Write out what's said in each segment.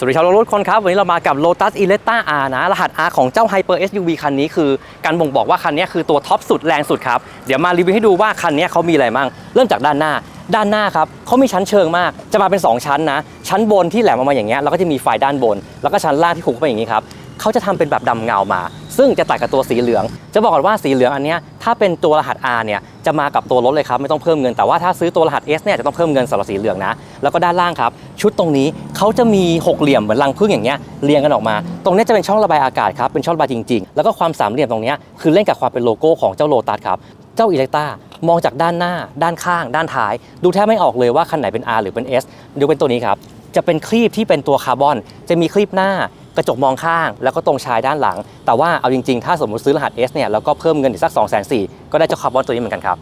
สวัสดีชาวรถคนครับ วันนี้เรามากับ Lotus e l e t t a R นะ รหัส R ของเจ้า Hyper SUV คันนี้คือการบ่งบอกว่าคันนี้คือตัวท็อปสุดแรงสุดครับ เดี๋ยวมารีวิวให้ดูว่าคันนี้เขามีอะไรบ้าง เริ่มจากด้านหน้า ด้านหน้าครับเขามีชั้นเชิงมาก จะมาเป็น 2 ชั้นนะ ชั้นบนที่แหลมออกมาอย่างเงี้ยแล้วก็จะมีไฟด้านบน แล้วก็ชั้นล่างที่ขูดเข้าไปอย่างนี้ครับ เขาจะทำเป็นแบบดำเงามา ซึ่งจะตัดกับตัวสีเหลือง จะบอกก่อนว่าสีเหลืองอันนี้ถ้าเป็นตัวรหัส R เนี่ยจะมากับตัวรถเลยครับไม่ต้องเพิ่มเงินแต่ว่าถ้าซื้อตัวรหัส S เนี่ยจะต้องเพิ่มเงินสำหรับสีเหลืองนะแล้วก็ด้านล่างครับ ชุดตรงนี้เขาจะมีหกเหลี่ยมเหมือนรังผึ้งอย่างเงี้ยเรียงกันออกมา ตรงนี้จะเป็นช่องระบายอากาศครับเป็นช่องระบายจริง ๆ แล้วก็ความสามเหลี่ยมตรงนี้คือเล่นกับความเป็นโลโก้ของเจ้าโลตัสครับเจ้าอิเล็กต้ามองจากด้านหน้า ด้านข้าง ด้านท้าย ดูแทบไม่ออกเลยว่าคันไหนเป็น R หรือเป็น S ดูเป็นตัวนี้ครับจะเป็นครีบที่เป็นตัวคาร์บอน จะมีครีบหน้า ระจกมองข้าง แล้วก็ตรงชายด้านหลัง แต่ว่าเอาจริงๆ ถ้าสมมติซื้อรหัส S เนี่ยแล้วก็เพิ่มเงินอีกสัก2 4 0 0 0ก็ได้เจ้าคาร์บอนตัวนี้เหมือนกันครับ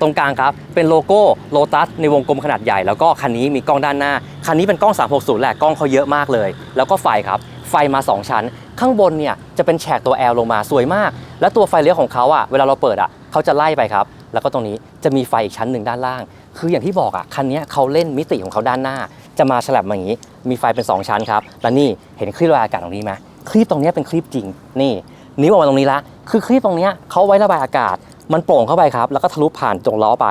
ตรงกลางครับเป็นโลโก้โลตัสในวงกลมขนาดใหญ่ แล้วก็คันนี้มีกล้องด้านหน้า คันนี้เป็นกล้อง 360 แหละกล้องเขาเยอะมากเลย แล้วก็ไฟครับไฟมา 2 ชั้น ข้างบนเนี่ยจะเป็นแฉกตัว L ลงมาสวยมาก และตัวไฟเลี้ยวของเขาอะเวลาเราเปิดอะเขาจะไล่ไปครับ แล้วก็ตรงนี้จะมีไฟอีกชั้นหนึ่งด้านล่าง คืออย่างที่บอกอะคันนี้เขาเล่นมิติของเขาด้านหน้า จะมาฉลับมาอย่างนี้ มีไฟเป็น 2 ชั้นครับและนี่เห็นคลีประบายอากาศตรงนี้ไหมคลีปตรงนี้เป็นคลีปจริงนี่ นิ้วออกมาตรงนี้ละคือคลีปตรงนี้เขาไว้ระบายอากาศ มันโปร่งเข้าไปครับ แล้วก็ทะลุผ่านตรงล้อไป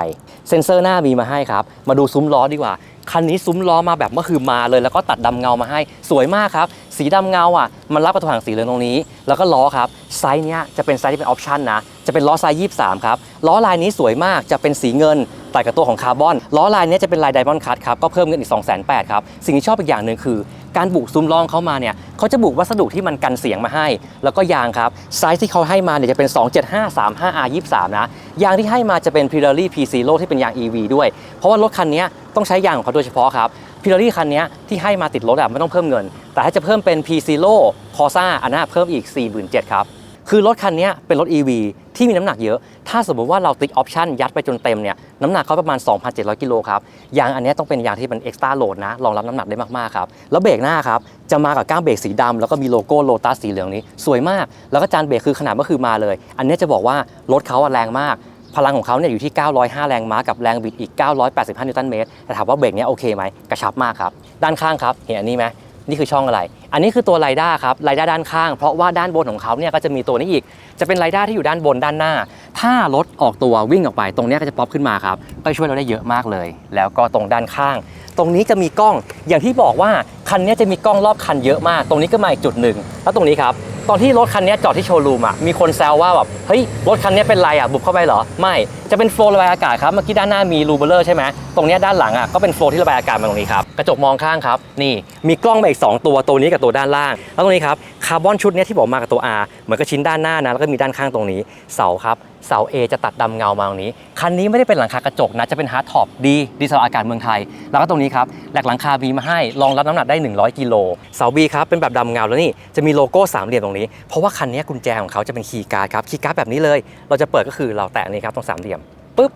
เซ็นเซอร์หน้ามีมาให้ครับ มาดูซุ้มล้อดีกว่าคันนี้ซุ้มล้อมาแบบเมื่อคืนมาเลย แล้วก็ตัดดำเงามาให้สวยมากครับ สีดำเงาอะมันรับกับตัวถังสีเหลืองตรงนี้ แล้วก็ล้อครับไซส์เนี้ยจะเป็นไซส์ที่เป็นออปชันนะจะเป็นล้อไซส์23ครับล้อลายนี้สวยมากจะเป็นสีเงิน ตัดกับตัวของคาร์บอนล้อลายนี้จะเป็นลายไดมอนด์คัตครับก็เพิ่มเงินอีก2 8 0 0 0ครับสิ่งที่ชอบอีกอย่างหนึ่งคือการบุกซุ้มล้อเข้ามาเนี่ยเขาจะบุกวัสดุที่มันกันเสียงมาให้ แล้วก็ยางครับไซส์ที่เขาให้มาเนี่ยจะเป็น 27535R23 นะยางที่ให้มาจะเป็น Pirelli P Zero ที่เป็นยาง EV ด้วย เพราะว่ารถคันนี้ต้องใช้ยางของเขาโดยเฉพาะครับ Pirelli คันนี้ที่ให้มาติดรถอะไม่ต้องเพิ่มเงิน แต่ถ้าจะเพิ่มเป็น P Zero Corsa อันนั้นเพิ่มอีก 47,000ครับ คือรถคันนี้เป็นรถ EV ที่มีน้ำหนักเยอะ ถ้าสมมติว่าเราติ๊กออปชันยัดไปจนเต็มเนี่ยน้ำหนักเขาประมาณ 2,700 กิโลครับ ยางอันนี้ต้องเป็นยางที่เป็นเอ็กซ์ตร้าโหลดนะรองรับน้ำหนักได้มาก ๆ ครับ แล้วเบรกหน้าครับ จะมากับก้ามเบรกสีดำแล้วก็มีโลโก้โลตัสสีเหลืองนี้ สวยมาก แล้วก็จานเบรกคือขนาดเมื่อคือมาเลย อันนี้จะบอกว่ารถเขาแรงมากพลังของเขาเนี่ยอยู่ที่ 905 แรงม้ากับแรงบิดอีก 985 นิวตันเมตรแต่ถามว่าเบรกเนี้ยโอเคไหมกระชับมากครับ ด้านข้างครับ เห็นอันนี้ไหมนี่คือช่องอะไร อันนี้คือตัวไรด้าครับไรด้าด้านข้าง เพราะว่าด้านบนของเขาเนี่ยก็จะมีตัวนี้อีก จะเป็นไรด้าที่อยู่ด้านบนด้านหน้า ถ้ารถออกตัววิ่งออกไป ตรงนี้ก็จะป๊อปขึ้นมาครับก็ช่วยเราได้เยอะมากเลย แล้วก็ตรงด้านข้าง ตรงนี้จะมีกล้องอย่างที่บอกว่าคันนี้จะมีกล้องรอบคันเยอะมาก ตรงนี้ก็มาอีกจุดหนึ่งแล้วตรงนี้ครับตอนที่รถคันนี้จอดที่โชว์รูมอะมีคนแซวว่าแบบเฮ้ยรถคันนี้เป็นไรอะบุบเข้าไปเหรอ ไม่จะเป็นโฟล์ระบายอากาศครับเมื่อกี้ด้านหน้ามีรูเบลเลอร์ใช่ไหมตรงนี้ด้านหลังอะก็เป็นโฟล์ที่ระบายอากาศมาตรงนี้ครับกระจกมองข้างครับนี่มีกล้องมาอีก 2 ตัวตัวนี้กับตัวด้านล่าง แล้วตรงนี้ครับคาร์บอนชุดนี้ที่บอกมากับตัว R เหมือนกับชิ้นด้านหน้านะแล้วก็มีด้านข้างตรงนี้ เสาครับ เสา A จะตัดดำเงามาตรงนี้ คันนี้ไม่ได้เป็นหลังคากระจกนะ จะเป็นฮาร์ดท็อปดีดีสำหรับอากาศเมืองไทย แล้วก็ตรงนี้ครับแหลกหลังคาบีมาให้ รองรับน้ำหนักได้ 100 กิโล เสา B ครับ เป็นแบบดำเงาแล้วนี่ จะมีโลโก้สามเหลี่ยมตรงนี้ เพราะว่าคันนี้กุญแจของเขาจะเป็นคีย์การ์ดครับ คีย์การ์ดแบบนี้เลย เราจะเปิดก็คือเราแตะนี่ครับตรงสามเหลี่ยมปุ๊บ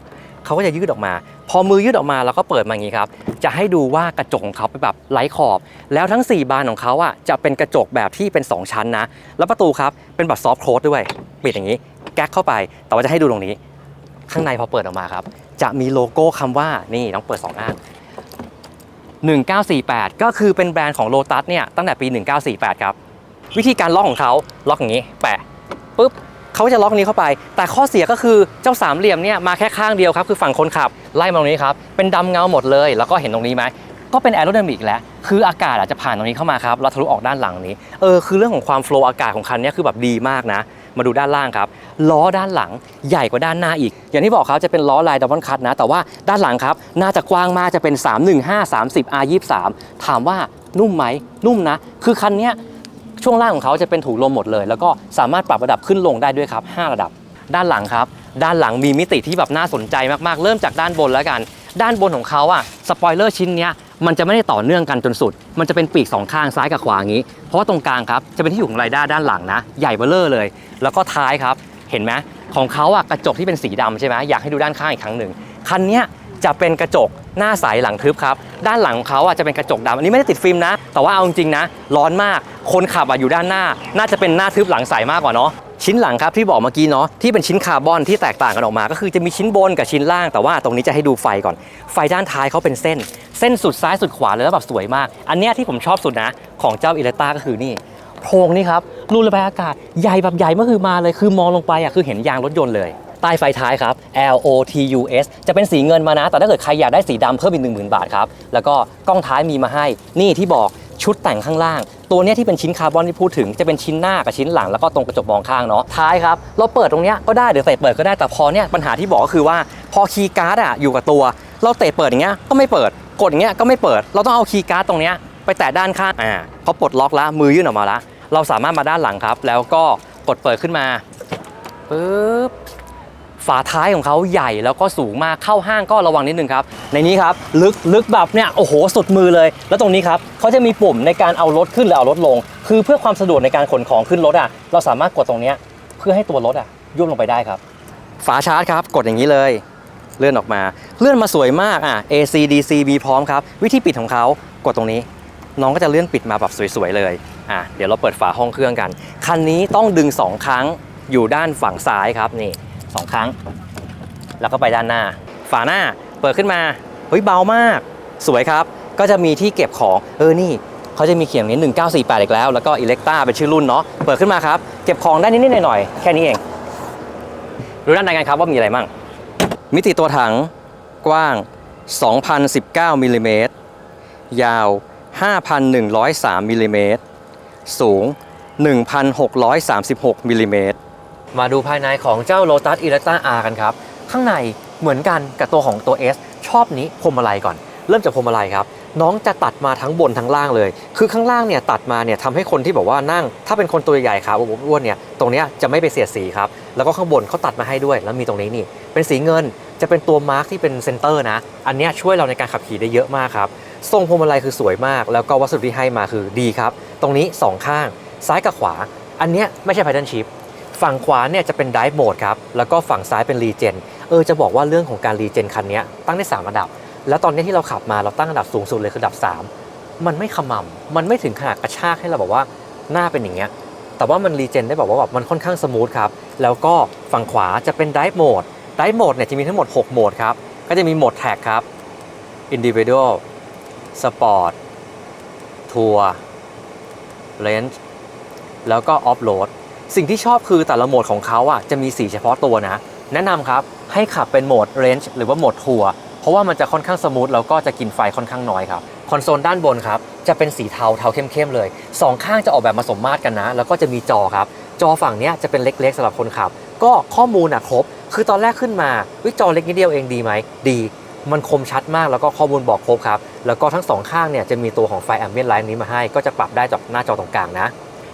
เขาก็จะยืดออกมา พอมือยืดออกมาเราก็เปิดมาอย่างนี้ครับ จะให้ดูว่ากระจกของเขาเป็นแบบไร้ขอบ แล้วทั้ง 4 บานของเขาอะจะเป็นกระจกแบบที่เป็น 2 ชั้นนะ แล้วประตูครับเป็นแบบซอฟต์โคลสด้วย ปิดอย่างนี้ แก๊กเข้าไป แต่ว่าจะให้ดูตรงนี้ ข้างในพอเปิดออกมาครับ จะมีโลโก้คำว่า นี่ต้องเปิด2หน้า1948 ก็คือเป็นแบรนด์ของโ o ตัสเนี่ยตั้งแต่ปี 1948 ครับ วิธีการล็อกของเขาล็อกอย่างนี้ แปะปุ๊บ เขาจะล็อกนี้เข้าไป แต่ข้อเสียก็คือเจ้าสามเหลี่ยมเนี่ยมาแค่ข้างเดียวครับคือฝั่งคนขับไล่มาตรงนี้ครับเป็นดำเงาหมดเลย แล้วก็เห็นตรงนี้ไหมก็เป็นแอโร d y นามิกแล้ว คืออากาศอาจจะผ่านตรงนี้เข้ามาครับแล้วทะลุออกด้านหลังนี้ เออ คือเรื่องของความโฟล์อากาศของคันนี้คือแบบดีมากนะ มาดูด้านล่างครับ ล้อด้านหลังใหญ่กว่าด้านหน้าอีก อย่างที่บอกครับจะเป็นล้อลายดับเบิลคัตนะ แต่ว่าด้านหลังครับ น่าจะกว้างมากจะเป็น 315 30 R23 ถามว่านุ่มไหม นุ่มนะ คือคันนี้ ช่วงล่างของเขาจะเป็นถุงลมหมดเลย แล้วก็สามารถปรับระดับขึ้นลงได้ด้วยครับ 5 ระดับ ด้านหลังครับ ด้านหลังมีมิติที่แบบน่าสนใจมากๆ เริ่มจากด้านบนแล้วกัน ด้านบนของเขาอะสปอยเลอร์ชิ้นเนี้ยมันจะไม่ได้ต่อเนื่องกันจนสุด มันจะเป็นปีกสองข้างซ้ายกับขวาอย่างนี้ เพราะว่าตรงกลางครับจะเป็นที่อยู่ของไรด้าด้านหลังนะ ใหญ่เบ้อเลอร์เลย แล้วก็ท้ายครับ เห็นไหมของเขาอะกระจกที่เป็นสีดำใช่ไหมอยากให้ดูด้านข้างอีกครั้งหนึ่งคันเนี้ย จะเป็นกระจกหน้าใสหลังทึบครับ ด้านหลังของเขาอะจะเป็นกระจกดำอันนี้ไม่ได้ติดฟิล์มนะ แต่ว่าเอาจริงๆนะ ร้อนมาก คนขับอะอยู่ด้านหน้า น่าจะเป็นหน้าทึบหลังใสมากกว่าเนาะ ชิ้นหลังครับที่บอกเมื่อกี้เนาะที่เป็นชิ้นคาร์บอนที่แตกต่างกันออกมา ก็คือจะมีชิ้นบนกับชิ้นล่าง แต่ว่าตรงนี้จะให้ดูไฟก่อน ไฟด้านท้ายเขาเป็นเส้น เส้นสุดซ้ายสุดขวาเลยแล้วแบบสวยมาก อันเนี้ยที่ผมชอบสุดนะ ของเจ้าอิเลต้าก็คือนี่โพรงนี่ครับรูระบายอากาศใหญ่แบบใหญ่เมื่อคือมาเลยคือมองลงไปอะคือเห็นยางรถยนต์เลย ใต้ไฟท้ายครับ L O T U S จะเป็นสีเงินมานะ แต่ถ้าเกิดใครอยากได้สีดำเพิ่มอีก 1 0,000 บาทครับ แล้วก็กล้องท้ายมีมาให้ นี่ที่บอกชุดแต่งข้างล่าง ตัวนี้ที่เป็นชิ้นคาร์บอนที่พูดถึงจะเป็นชิ้นหน้ากับชิ้นหลังแล้วก็ตรงกระจกมองข้างเนาะท้ายครับ เราเปิดตรงนี้ก็ได้หรือเตะเปิดก็ได้แต่พอเนี้ยปัญหาที่บอกก็คือว่าพอคีย์การ์ดอะอยู่กับตัว เราเตะเปิดอย่างเงี้ยก็ไม่เปิดกดอย่างเงี้ยก็ไม่เปิด เราต้องเอาคีย์การ์ดตรงเนี้ยไปแตะด้านข้างอ่าเขาปลดล็อกแล้วมือยื่นออกมาแล้วเราสามารถมาด้านหลังครับ แล้วก็กดเปิดขึ้นมาปึ๊บ ฝาท้ายของเขาใหญ่แล้วก็สูงมากเข้าห้างก็ระวังนิดนึงครับ ในนี้ครับลึกลึกแบบเนี่ยโอ้โหสุดมือเลย แล้วตรงนี้ครับเขาจะมีปุ่มในการเอารถขึ้นหรือเอารถลง คือเพื่อความสะดวกในการขนของขึ้นรถอะเราสามารถกดตรงเนี้ยเพื่อให้ตัวรถอะย่นลงไปได้ครับ ฝาชาร์จครับกดอย่างนี้เลยเลื่อนออกมา เลื่อนมาสวยมากอะ AC DC มีพร้อมครับ วิธีปิดของเขากดตรงนี้ น้องก็จะเลื่อนปิดมาแบบสวยๆเลยอะเดี๋ยวเราเปิดฝาห้องเครื่องกัน คันนี้ต้องดึงสองครั้งอยู่ด้านฝั่งซ้ายครับนี่ สองครั้ง แล้วก็ไปด้านหน้า ฝาหน้าเปิดขึ้นมาเฮ้ยเบามาก สวยครับ ก็จะมีที่เก็บของเออนี่เขาจะมีเขียงนี้1948 อีกแล้ว แล้วก็อิเล็กต้าเป็นชื่อรุ่นเนาะเปิดขึ้นมาครับ เก็บของได้นิดๆหน่อยๆแค่นี้เองดูด้านในกันครับว่ามีอะไรมั่งมิติตัวถังกว้าง 2,019มิลลิเมตรยาว 5,103มิลลิเมตรสูง 1,636มิลลิเมตร มาดูภายในของเจ้า Lotus e l e c t r a R กันครับ ข้างในเหมือนกันกับตัวของตัว S ชอบนี้พวงมาลัยก่อน เริ่มจากพวงมาลัยครับ น้องจะตัดมาทั้งบนทั้งล่างเลย คือข้างล่างเนี่ยตัดมาเนี่ยทำให้คนที่บอกว่านั่ง ถ้าเป็นคนตัวใหญ่ครับอ้วนเนี่ยตรงนี้จะไม่ไปเสียดสีครับ แล้วก็ข้างบนเขาตัดมาให้ด้วย แล้วมีตรงนี้นี่ เป็นสีเงินจะเป็นตัวมาร์กที่เป็นเซนเตอร์นะ อันนี้ช่วยเราในการขับขี่ได้เยอะมากครับทรงพวงมาลัยคือสวยมาก แล้วก็วัสดุที่ให้มาคือดีครับ ตรงนี้สองข้าง ซ้ายกับขวา อันนี้ไม่ใช่ pattern shift ฝั่งขวาเนี่ยจะเป็น Drive Mode ครับ แล้วก็ฝั่งซ้ายเป็น Regen เออจะบอกว่าเรื่องของการ Regen คันนี้ตั้งได้3ระดับ แล้วตอนนี้ที่เราขับมาเราตั้งระดับสูงสุดเลยคือระดับ 3 มันไม่ขมำมันไม่ถึงขนาดกระชากให้เราบอกว่าหน้าเป็นอย่างเงี้ย แต่ว่ามัน Regen ได้บอกว่าแบบมันค่อนข้างสมูทครับ แล้วก็ฝั่งขวาจะเป็น Drive Mode Drive Mode เนี่ยจะมีทั้งหมด 6 โหมดครับ ก็จะมีโหมด Tag ครับ Individual Sport Tour Range แล้วก็ Off Road สิ่งที่ชอบคือแต่ละโหมดของเขาอะจะมีสีเฉพาะตัวนะ แนะนำครับให้ขับเป็นโหมด Range หรือว่าโหมดทัวร์เพราะว่ามันจะค่อนข้างสมูทแล้วก็จะกินไฟค่อนข้างน้อยครับคอนโซลด้านบนครับจะเป็นสีเทาเทาเข้มๆเลยสองข้างจะออกแบบมาสมมาตรกันนะ แล้วก็จะมีจอครับ จอฝั่งนี้จะเป็นเล็กๆสำหรับคนขับ ก็ข้อมูลอะครบ คือตอนแรกขึ้นมาวิจอเล็กนิดเดียวเองดีไหมดี มันคมชัดมากแล้วก็ข้อมูลบอกครบครับแล้วก็ทั้งสองข้างเนี่ยจะมีตัวของไฟแอมเบียนไลท์นี้มาให้ ก็จะปรับได้จากหน้าจอตรงกลางนะ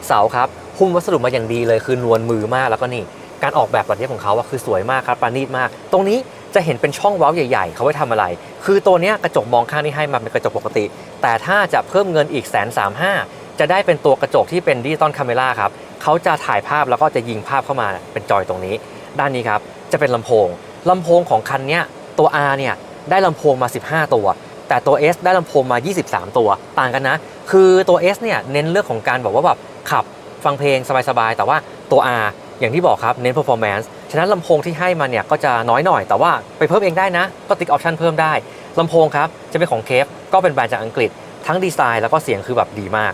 เสาครับหุ้มวัสดุมาอย่างดีเลยคือนวลมือมากแล้วก็นี่การออกแบบแบบนี้ของเขาอะคือสวยมากครับประณีตมาก ตรงนี้จะเห็นเป็นช่องเว้าใหญ่ ๆ เขาไว้ทำอะไร คือตัวเนี้ยกระจกมองข้างที่ให้มาเป็นกระจกปกติ แต่ถ้าจะเพิ่มเงินอีกแสนสามห้าจะได้เป็นตัวกระจกที่เป็นดิจิตอลคาเมราครับเขาจะถ่ายภาพแล้วก็จะยิงภาพเข้ามาเป็นจอยตรงนี้ ด้านนี้ครับจะเป็นลำโพงลำโพงของคันเนี้ยตัว R เนี่ยได้ลำโพงมา 15 ตัว แต่ตัว S ได้ลำโพงมา 23 ตัว ต่างกันนะ คือตัว S เนี่ยเน้นเรื่องของการบอกว่าแบบ ขับฟังเพลงสบายๆ แต่ว่าตัว R อย่างที่บอกครับ เน้น performance ฉะนั้นลำโพงที่ให้มาเนี่ยก็จะน้อยหน่อย แต่ว่าไปเพิ่มเองได้นะ ก็ติ๊กออปชันเพิ่มได้ลำโพงครับ จะเป็นของเคฟก็เป็นแบรนด์จากอังกฤษ ทั้งดีไซน์แล้วก็เสียงคือแบบดีมาก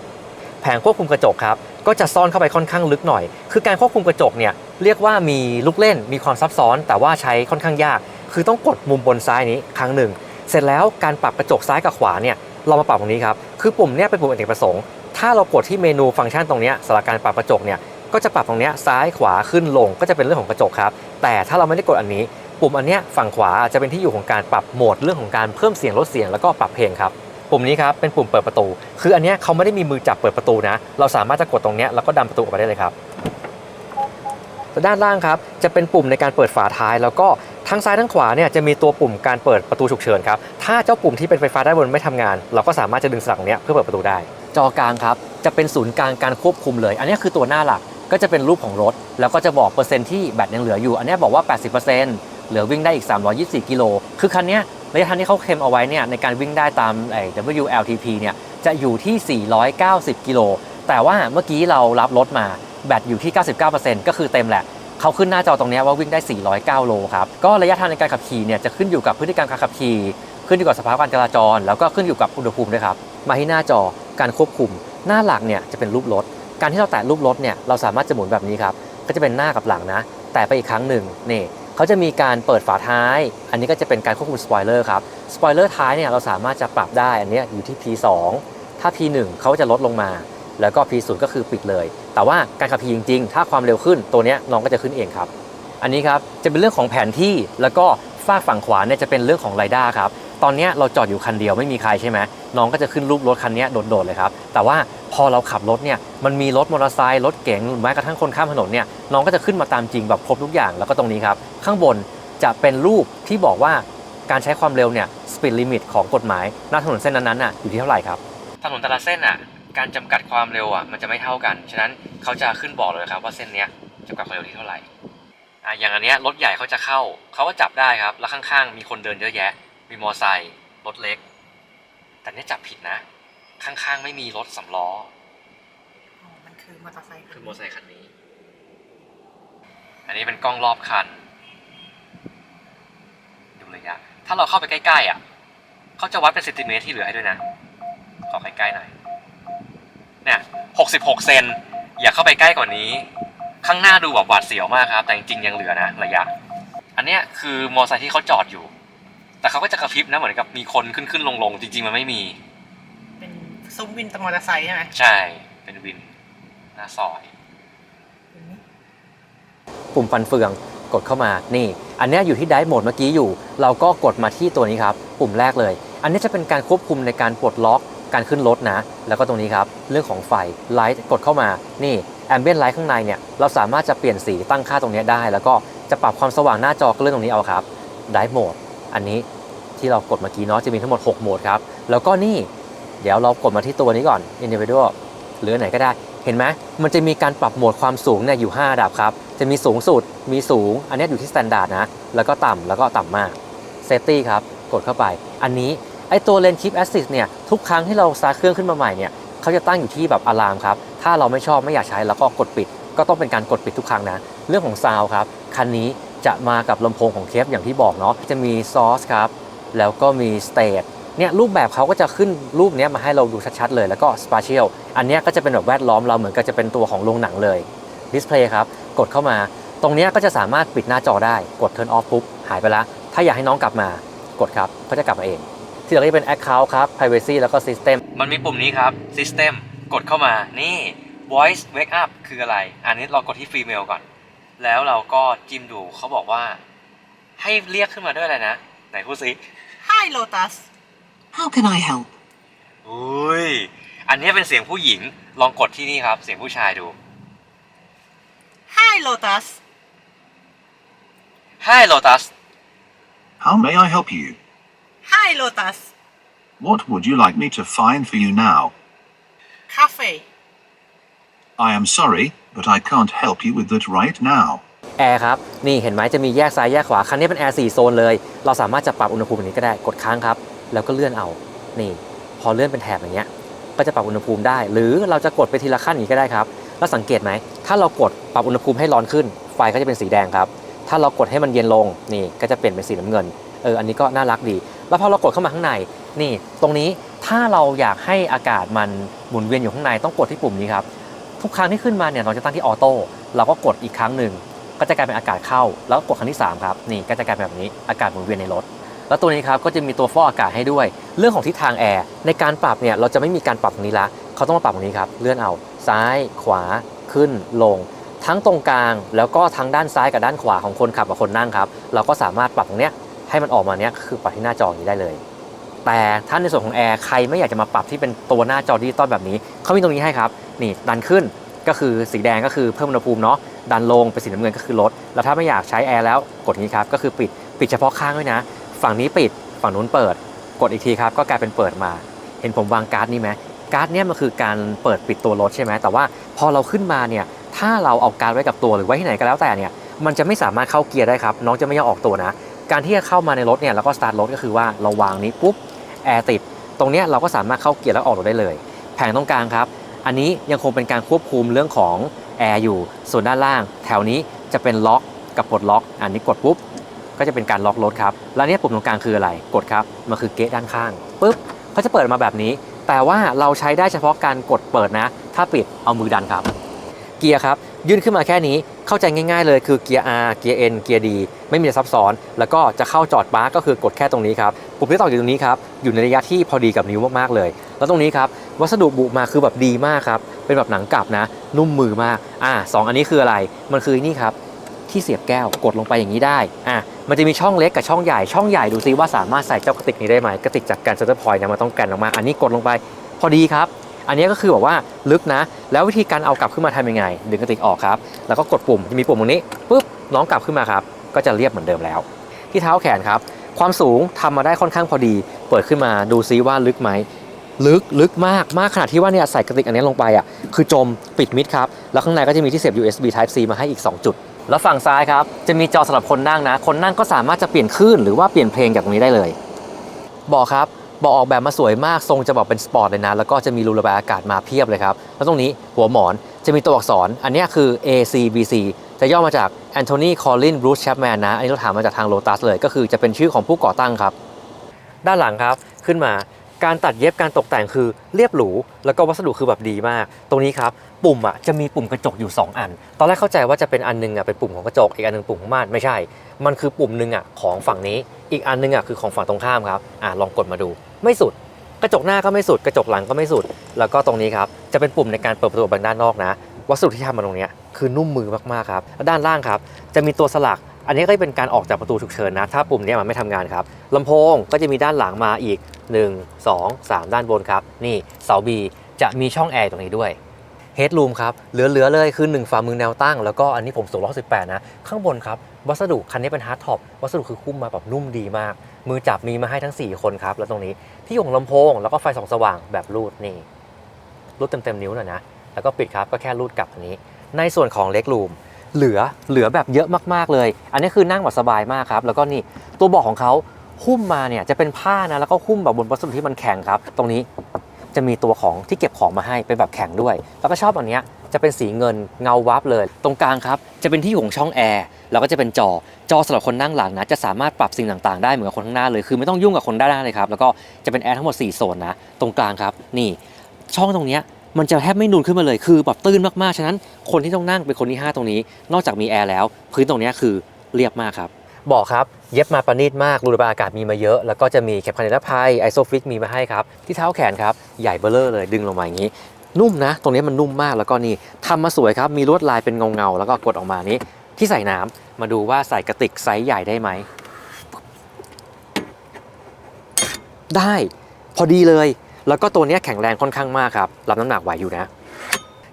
แผงควบคุมกระจกครับ ก็จะซ่อนเข้าไปค่อนข้างลึกหน่อย คือการควบคุมกระจกเนี่ยเรียกว่ามีลูกเล่นมีความซับซ้อน แต่ว่าใช้ค่อนข้างยาก คือต้องกดมุมบนซ้ายนี้ครั้งหนึ่งเสร็จแล้วการปรับกระจกซ้ายกับขวาเนี่ยเรามาปรับตรงนี้ครับคือปุ่มเนี่ยเป็นปุ่มอเนกประสงค์ ถ้าเรากดที่เมนูฟังก์ชันตรงนี้สำหรับการปรับกระจกเนี่ยก็จะปรับตรงนี้ซ้ายขวาขึ้นลงก็จะเป็นเรื่องของกระจกครับ แต่ถ้าเราไม่ได้กดอันนี้ ปุ่มอันเนี้ยฝั่งขวาจะเป็นที่อยู่ของการปรับโหมดเรื่องของการเพิ่มเสียงลดเสียงแล้วก็ปรับเพลงครับปุ่มนี้ครับเป็นปุ่มเปิดประตู คืออันเนี้ยเขาไม่ได้มีมือจับเปิดประตูนะ เราสามารถจะกดตรงนี้แล้วก็ดันประตูออกไปได้เลยครับด้านล่างครับจะเป็นปุ่มในการเปิดฝาท้าย แล้วก็ทั้งซ้ายทั้งขวาเนี่ยจะมีตัวปุ่มการเปิดประตูฉุกเฉินครับถ้าเจ้าปุ่มที่เป็นไฟฟ้าด้านบนไม่ทำงาน เราก็สามารถจะดึงสลักเนี้ยเพื่อเปิดประตูได้ จอกลางครับ จะเป็นศูนย์กลางการควบคุมเลย อันนี้คือตัวหน้าหลักก็จะเป็นรูปของรถ แล้วก็จะบอกเปอร์เซ็นต์ที่แบตยังเหลืออยู่ อันนี้บอกว่า 80%เหลือวิ่งได้อีก 324 กิโล คือคันนี้ระยะทางที่เขาเคลมเอาไว้เนี่ยในการวิ่งได้ตามไอ้ WLTP เนี่ยจะอยู่ที่ 490 กิโล แต่ว่าเมื่อกี้เรารับรถมาแบตอยู่ที่ 99%ก็คือเต็มแหละเขาขึ้นหน้าจอตรงนี้ว่าวิ่งได้ 409 โลครับ ก็ระยะทางในการขับขี่เนี่ยจะขึ้นอยู่กับพฤติกรรมการขับขี่ ขึ้นอยู่กับสภาพการจราจร แล้วก็ขึ้นอยู่กับอุณหภูมิด้วยครับ มาที่หน้าจอ การควบคุม หน้าหลักเนี่ยจะเป็นรูปรถ การที่เราแตะรูปรถเนี่ยเราสามารถจะหมุนแบบนี้ครับ ก็จะเป็นหน้ากับหลังนะ แต่ไปอีกครั้งหนึ่งนี่เขาจะมีการเปิดฝาท้าย อันนี้ก็จะเป็นการควบคุมสปอยเลอร์ครับ สปอยเลอร์ท้ายเนี่ยเราสามารถจะปรับได้ อันเนี้ยอยู่ที่ P2 ถ้า P1 เขาจะลดลงมา แล้วก็ P0 ก็คือปิดเลย แต่ว่าการขับขี่จริง ๆ ถ้าความเร็วขึ้นตัวเนี้ยน้องก็จะขึ้นเองครับ อันนี้ครับจะเป็นเรื่องของแผนที่ แล้วก็ฝากฝั่งขวาเนี่ยจะเป็นเรื่องของไรด้าครับ ตอนเนี้ยเราจอดอยู่คันเดียวไม่มีใครใช่ไหมน้องก็จะขึ้นรูปรถคันนี้โดดๆเลยครับ แต่ว่าพอเราขับรถเนี่ยมันมีรถมอเตอร์ไซค์รถเก๋งหรือแม้กระทั่งคนข้ามถนนเนี่ยน้องก็จะขึ้นมาตามจริงแบบครบทุกอย่างแล้วก็ตรงนี้ครับ ข้างบนจะเป็นรูปที่บอกว่าการใช้ความเร็วเนี่ยสปีดลิมิตของกฎหมายหน้าถนนเส้นนั้นๆน่ะอยู่ที่เท่าไหร่ครับถนนแต่ละเส้นอะการจำกัดความเร็วอะมันจะไม่เท่ากันฉะนั้นเขาจะขึ้นบอกเลยครับว่าเส้นเนี้ยจำกัดความเร็วที่เท่าไหร่อะอย่างอันเนี้ยรถใหญ่เขาจะเข้าเขาก็จับได้ครับแล้วข้างๆมีคนเดินเยอะแยะ มีมอไซค์รถเล็ก แต่เนี้ยจับผิดนะ ข้างๆไม่มีรถสำล้อ อ๋อมันคือมอเตอร์ไซค์คือมอไซค์คันนี้ อันนี้เป็นกล้องรอบคัน ดูระยะ ถ้าเราเข้าไปใกล้ๆอะ เขาจะวัดเป็นเซนติเมตรที่เหลือให้ด้วยนะ ขอใกล้ๆหน่อย เนี่ยหกสิบหกเซน อย่าเข้าไปใกล้กว่านี้ ข้างหน้าดูแบบหวาดเสียวมากครับ แต่จริงๆยังเหลือนะระยะ อันเนี้ยคือมอไซค์ที่เขาจอดอยู่ แต่เขาก็จะกระพริบนะเหมือนกับมีคนขึ้นขึ้นลงลงๆจริง ๆ มันไม่มี เป็นซุ้มวินตมอเตอร์ไซค์ใช่ไหมใช่ เป็นวินหน้าซอยอันนี้ปุ่มฟันเฟืองกดเข้ามานี่ อันเนี้ยอยู่ที่ไดฟ์โหมดเมื่อกี้อยู่ เราก็กดมาที่ตัวนี้ครับปุ่มแรกเลย อันนี้จะเป็นการควบคุมในการปลดล็อกการขึ้นรถนะ แล้วก็ตรงนี้ครับเรื่องของไฟไลท์กดเข้ามานี่แอมเบียนไลท์ข้างในเนี่ยเราสามารถจะเปลี่ยนสีตั้งค่าตรงเนี้ยได้ แล้วก็จะปรับความสว่างหน้าจอก็เรื่องตรงนี้เอาครับไดฟ์โหมดอันนี้ ที่เรากดเมื่อกี้เนาะจะมีทั้งหมด 6 โหมดครับ แล้วก็นี่เดี๋ยวเรากดมาที่ตัวนี้ก่อน individual หรืออนไหนก็ได้ เห็นไหมมันจะมีการปรับโหมดความสูงเนี่ยอยู่ 5 ระดับครับ จะมีสูงสุด มีสูง อันนี้อยู่ที่ standard นะ แล้วก็ต่ำแล้วก็ต่ำมาก safety ครับ กดเข้าไป อันนี้ไอตัว lane keep assist เนี่ยทุกครั้งที่เราสตาร์เครื่องขึ้นมาใหม่เนี่ยเขาจะตั้งอยู่ที่แบบอะลามครับ ถ้าเราไม่ชอบไม่อยากใช้แล้วก็กดปิด ก็ต้องเป็นการกดปิดทุกครั้งนะ เรื่องของซาวครับ คันนี้จะมากับลำโพงของเคฟอย่างที่บอกเนาะ จะมี source ครับ แล้วก็มี state เนี่ยรูปแบบเขาก็จะขึ้นรูปนี้มาให้เราดูชัดๆเลย แล้วก็ spatial อันนี้ก็จะเป็นแบบแวดล้อมเราเหมือนกับจะเป็นตัวของโรงหนังเลย display ครับกดเข้ามา ตรงนี้ก็จะสามารถปิดหน้าจอได้กด turn off ปุ๊บหายไปละถ้าอยากให้น้องกลับมากดครับเขาจะกลับมาเอง ที่เหลือก็จะเป็น account ครับ privacy แล้วก็ system มันมีปุ่มนี้ครับ system กดเข้ามานี่ voice wake up คืออะไร อันนี้เรากดที่ free mail ก่อน แล้วเราก็จิ้มดูเขาบอกว่า ให้เรียกขึ้นมาด้วยอะไรนะ ไหนพูดซิ Hi Lotus How can I help? อุ้ย อันนี้เป็นเสียงผู้หญิง ลองกดที่นี่ครับ เสียงผู้ชายดู Hi Lotus Hi Lotus How may I help you? Hi Lotus What would you like me to find for you now? Cafe I am sorry, but I can't help you with that right now. แอร์ครับ นี่เห็นไหมจะมีแยกซ้ายแยกขวา คันนี้เป็นแอร์4โซนเลย เราสามารถจะปรับอุณหภูมิแบบนี้ก็ได้ กดค้างครับ แล้วก็เลื่อนเอา นี่ พอเลื่อนเป็นแถบอย่างเงี้ย ก็จะปรับอุณหภูมิได้ หรือเราจะกดไปทีละขั้นอย่างนี้ก็ได้ครับ แล้วสังเกตไหม ถ้าเรากดปรับอุณหภูมิให้ร้อนขึ้น ไฟก็จะเป็นสีแดงครับ ถ้าเรากดให้มันเย็นลง นี่ ก็จะเปลี่ยนเป็นสีน้ำเงิน เออ อันนี้ก็น่ารักดี แล้วพอเรากดเข้ามาข้างใน นี่ ตรงนี้ ถ้าเราอยากให้อากาศมันหมุนเวียนอยู่ข้างใน ต้องกดที่ปุ่มนี้ครับ ทุกครั้งที่ขึ้นมาเนี่ย เราจะตั้งที่ออโต้ เราก็กดอีกครั้งหนึ่ง ก็จะกลายเป็นอากาศเข้า แล้วกดครั้งที่3ครับนี่ก็จะกลายเป็นแบบนี้อากาศหมุนเวียนในรถ แล้วตัวนี้ครับก็จะมีตัวฟอกอากาศให้ด้วย เรื่องของทิศทางแอร์ในการปรับเนี่ยเราจะไม่มีการปรับตรงนี้ละเขาต้องมาปรับตรงนี้ครับเลื่อนเอาซ้าย ขวา ขึ้นลง ทั้งตรงกลางแล้วก็ทั้งด้านซ้ายกับด้านขวาของคนขับกับคนนั่งครับเราก็สามารถปรับตรงเนี้ยให้มันออกมาเนี้ยคือปรับที่หน้าจออย่างนี้ได้เลยแต่ถ้าในส่วนของแอร์ใครไม่อยากจะมาปรับที่เป็นตัวหน้าจอดิจิตอลแบบนี้เขามีตรงนี้ให้ครับ นี่ดันขึ้นก็คือสีแดงก็คือเพิ่มอุณหภูมิเนาะ ดันลงเป็นสีน้ำเงินก็คือลด แล้วถ้าไม่อยากใช้แอร์แล้วกดนี้ครับก็คือปิดปิดเฉพาะข้างด้วยนะ ฝั่งนี้ปิดฝั่งนู้นเปิด กดอีกทีครับก็กลายเป็นเปิดมา เห็นผมวางการ์ดนี่ไหมการ์ดเนี่ยมันคือการเปิดปิดตัวรถใช่ไหมแต่ว่าพอเราขึ้นมาเนี่ยถ้าเราเอาการ์ดไว้กับตัวหรือไว้ที่ไหนก็แล้วแต่เนี่ยมันจะไม่สามารถเข้าเกียร์ได้ครับน้องจะไม่ยอมออกตัวนะ การที่จะเข้ามาในรถเนี่ยแล้วก็สตาร์ทรถก็คือว่าเราวางนี้ปุ๊บแอร์ติดตรงเนี้ยเราก็สามารถเข้าเกียร์แล้วออกรถได้เลย แผงตรงกลางครับ อันนี้ยังคงเป็นการควบคุมเรื่องของ แอร์อยู่ ส่วนด้านล่าง แถวนี้จะเป็นล็อกกับปลดล็อก อันนี้กดปุ๊บ ก็จะเป็นการล็อกรถครับ แล้วเนี่ยปุ่มตรงกลางคืออะไร กดครับ มันคือเกตด้านข้างปุ๊บเขาจะเปิดมาแบบนี้ แต่ว่าเราใช้ได้เฉพาะการกดเปิดนะ ถ้าปิดเอามือดันครับ เกียร์ครับ ยื่นขึ้นมาแค่นี้ เข้าใจง่าย ๆ เลยคือเกียร์ R เกียร์ N เกียร์ D ไม่มีอะไรซับซ้อน แล้วก็จะเข้าจอดปาร์กก็คือกดแค่ตรงนี้ครับ ปุ่มที่ต่ออยู่ตรงนี้ครับ อยู่ในระยะที่พอดีกับนิ้วมากๆเลย แล้วตรงนี้ครับวัสดุบุมาคือแบบดีมากครับเป็นแบบหนังกลับนะ นุ่มมือมากอ่าสองอันนี้คืออะไรมันคือนี่ครับที่เสียบแก้วกดลงไปอย่างนี้ได้อะมันจะมีช่องเล็กกับช่องใหญ่ช่องใหญ่ดูซิว่าสามารถใส่เจ้ากระติกนี้ได้ไหมกระติกจากการเซนเตอร์พอยต์นะมันต้องแกนออกมา อันนี้กดลงไปพอดีครับ อันนี้ก็คือแบบว่าลึกนะ แล้ววิธีการเอากลับขึ้นมาทำยังไง ดึงกระติกออกครับ แล้วก็กดปุ่มจะมีปุ่มตรงนี้ปุ๊บน้องกลับขึ้นมาครับ ก็จะเรียบเหมือนเดิมแล้ว ที่เท้าแขนครับ ความสูงทำมาได้ค่อนข้างพอดี เปิดขึ้นมาดูซิว่าลึกไหม ลึกลึกมากมากขนาดที่ว่าเนี่ยใส่กระติกอันนี้ลงไปอะคือจมปิดมิดครับ แล้วข้างในก็จะมีที่เสียบ USB Type C มาให้อีก 2 จุด แล้วฝั่งซ้ายครับ จะมีจอสำหรับคนนั่งนะ คนนั่งก็สามารถจะเปลี่ยนคลื่นหรือว่าเปลี่ยนเพลงจากตรงนี้ได้เลยบาะครับบาะออกแบบมาสวยมากทรงจะบอกเป็นสปอร์ตเลยนะ แล้วก็จะมีรูระบายอากาศมาเพียบเลยครับ แล้วตรงนี้หัวหมอนจะมีตัวอักษร อันนี้คือ ACBC จะย่อมาจาก Anthony Colin Bruce Chapman นะ อันนี้เราถามมาจากทาง Lotus เลย ก็คือจะเป็นชื่อของผู้ก่อตั้งครับ ด้านหลังครับขึ้นมา การตัดเย็บการตกแต่งคือเรียบหรูแล้วก็วัสดุคือแบบดีมาก ตรงนี้ครับปุ่มอะจะมีปุ่มกระจกอยู่ 2 อัน ตอนแรกเข้าใจว่าจะเป็นอันหนึงอะเป็นปุ่มของกระจกอีกอันหนึงปุ่มของม่านไม่ใช่ มันคือปุ่มหนึ่งอะของฝั่งนี้ อีกอันหนึงอะคือของฝั่งตรงข้ามครับอ่าลองกดมาดู ไม่สุด กระจกหน้าก็ไม่สุด กระจกหลังก็ไม่สุด แล้วก็ตรงนี้ครับจะเป็นปุ่มในการเปิดประตูออกไปด้านนอกนะ วัสดุที่ทำมาตรงนี้คือนุ่มมือมากๆครับด้านล่างครับจะมีตัวสลัก อันนี้ก็จะเป็นการออกจากประตูฉุกเฉินนะ ถ้าปุ่มนี้มันไม่ทำงานครับลำโพงก็จะมีด้านหลังมาอีก 1 2 3 ด้านบนครับ นี่เสา B จะมีช่องแอร์ตรงนี้ด้วยเฮด o ูมครับ เหลือๆเลยคือ 1ฝ่ามือแนวตั้ง แล้วก็อันนี้ผมสูง118 นะ ข้างบนครับ วัสดุคันนี้เป็นฮาร์ดท็อป วัสดุคือคุ้มมาแบบนุ่มดีมาก มือจับมีมาให้ทั้ง 4 คนครับ แล้วตรงนี้ที่ของลำโพง แล้วก็ไฟส่องสว่างแบบรูดนี่รูดเต็มๆนิ้วหน่อยนะ แล้วก็ปิดครับ ก็แค่รูดกลับอันนี้ ในส่วนของเล็กรูม เหลือเหลือแบบเยอะมากๆเลย อันนี้คือนั่งแบบสบายมากครับ แล้วก็นี่ตัวเบาะของเขาหุ้มมาเนี่ยจะเป็นผ้านะแล้วก็หุ้มแบบบนวัสดุที่มันแข็งครับ ตรงนี้จะมีตัวของที่เก็บของมาให้เป็นแบบแข็งด้วย แล้วก็ชอบอันเนี้ยจะเป็นสีเงินเงาวับเลย ตรงกลางครับจะเป็นที่อยู่ของช่องแอร์แล้วก็จะเป็นจอจอสำหรับคนนั่งหลังนะ จะสามารถปรับสิ่งต่างๆได้เหมือนกับคนข้างหน้าเลยคือไม่ต้องยุ่งกับคนด้านหน้าเลยครับแล้วก็จะเป็นแอร์ทั้งหมด4โซนนะตรงกลางครับนี่ช่องตรงเนี้ย มันจะแทบไม่นูนขึ้นมาเลย คือแบบตื้นมากๆ ฉะนั้นคนที่ต้องนั่งเป็นคนที่ 5 ตรงนี้ นอกจากมีแอร์แล้ว พื้นตรงนี้คือเรียบมากครับบอกครับ เย็บมาประณีตมาก รูระบายอากาศมีมาเยอะ แล้วก็จะมีแคปคันนิรภัยไอโซฟิกมีมาให้ครับ ที่เท้าแขนครับ ใหญ่เบ้อเลอเลยดึงลงมาอย่างนี้ นุ่มนะ ตรงนี้มันนุ่มมากแล้วก็นี่ทำมาสวยครับ มีลวดลายเป็นเงาๆแล้วก็กดออกมานี้ ที่ใส่น้ำมาดูว่าใส่กระติกไซส์ใหญ่ได้ไหม ได้ พอดีเลย แล้วก็ตัวนี้แข็งแรงค่อนข้างมากครับ รับน้ำหนักไหวอยู่นะ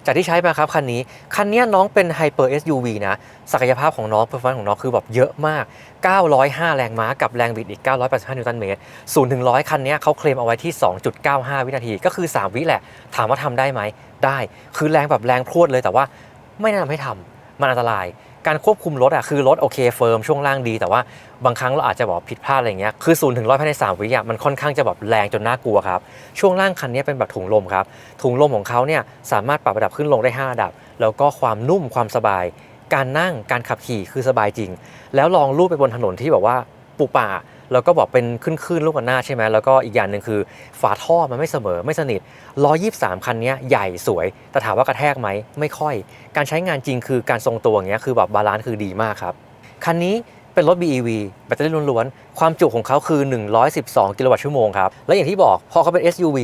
จากที่ใช้มาครับคันนี้ คันนี้น้องเป็น Hyper SUV นะ ศักยภาพของน้องเพอร์ฟอร์แมนซ์ของน้องคือแบบเยอะมาก 905 แรงม้ากับแรงบิดอีก 985 นิวตันเมตร0ถึง100คันนี้เขาเคลมเอาไว้ที่ 2.95 วินาที ก็คือ 3 วิแหละ ถามว่าทำได้ไหม ได้ คือแรงแบบแรงพรวดเลยแต่ว่าไม่แนะนำให้ทำมันอันตราย การควบคุมรถอะคือรถโอเคเฟิร์มช่วงล่างดี แต่ว่าบางครั้งเราอาจจะบอกผิดพลาดอะไรเงี้ยคือศูนย์ถึงร้อยภายในสามวิอะมันค่อนข้างจะแบบแรงจนน่ากลัวครับ ช่วงล่างคันนี้เป็นแบบถุงลมครับ ถุงลมของเขาเนี่ยสามารถปรับระดับขึ้นลงได้ 5 ระดับ แล้วก็ความนุ่มความสบาย การนั่งการขับขี่คือสบายจริง แล้วลองลูบไปบนถนนที่แบบว่าปูป่า แล้วก็บอกเป็นขึ้นขึ้นลูกกันหน้าใช่ไหมแล้วก็อีกอย่างหนึ่งคือ ฝาท่อมันไม่เสมอไม่สนิท123 คันนี้ใหญ่สวย แต่ถามว่ากระแทกไหมไม่ค่อย การใช้งานจริงคือการทรงตัวอย่างเงี้ยคือแบบบาลานซ์คือดีมากครับคันนี้เป็นรถ BEV แบตเตอรี่ล้วนๆ ความจุของเขาคือ 112 กิโลวัตต์ชั่วโมงครับ และอย่างที่บอก พอเขาเป็น SUV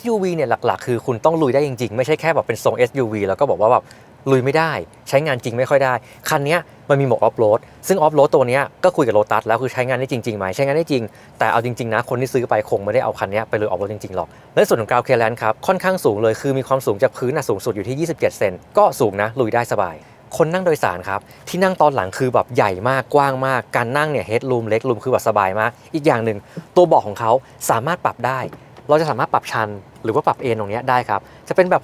SUV เนี่ยหลักๆ คือคุณต้องลุยได้จริงๆ ไม่ใช่แค่แบบเป็นทรง SUV แล้วก็บอกว่าแบบ ลุยไม่ได้ ใช้งานจริงไม่ค่อยได้ คันนี้มันมีโหมดออฟโรดซึ่งออฟโรดตัวนี้ก็คุยกับโ o ตัสแล้วคือใช้งานได้จริงๆไหมใช้งานได้จริง แต่เอาจริงๆนะ คนที่ซื้อไปคงไม่ได้เอาคันนี้ไปเลยออฟโรดจริงๆหรอกและส่วนของกราวเคลนครับค่อนข้างสูงเลยคือมีความสูงจากพื้นนะสูงสุดอยู่ที่ 27 เซนก็สูงนะลุยได้สบายคนนั่งโดยสารครับ ที่นั่งตอนหลังคือแบบใหญ่มากกว้างมาก การนั่งเนี่ยเฮดรูมเล็กรูมคือแบบสบายมาก อีกอย่างหนึ่งตัวเบาะของเขาสามารถปรับได้ เราจะสามารถปรับชัน หรือว่าปรับเอนตรงนี้ได้ครับ จะเป็นแบบ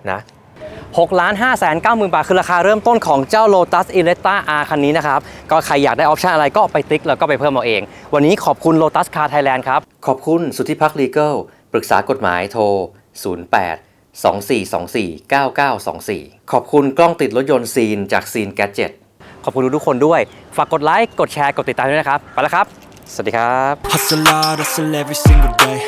60-40 นะ 6ล้าน5แสน9หมื่นบาท คือราคาเริ่มต้นของเจ้า Lotus e l e t t a R คันนี้นะครับ ก็ใครอยากได้ออปชันอะไรก็ไปติ๊กแล้วก็ไปเพิ่มเอาเอง วันนี้ขอบคุณ Lotus Car Thailand ครับ ขอบคุณสุทธิพัก Legal ปรึกษากฎหมายโทร 08 2424 9924 ขอบคุณกล้องติดรถยนต์ซีนจากซีนแกจ e t ขอบคุณทุกๆคนด้วย ฝากกดไลค์ กดแชร์ กดติดตามด้วยนะครับ ไปแล้วครับ สวัสดีครับ Hustle hard, hustle every single day.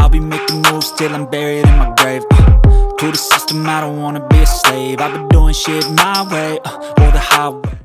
I'll be making moves till I'm buried in my grave. To the system, I don't wanna be a slave. I've been doing shit my way, uh, or the highway.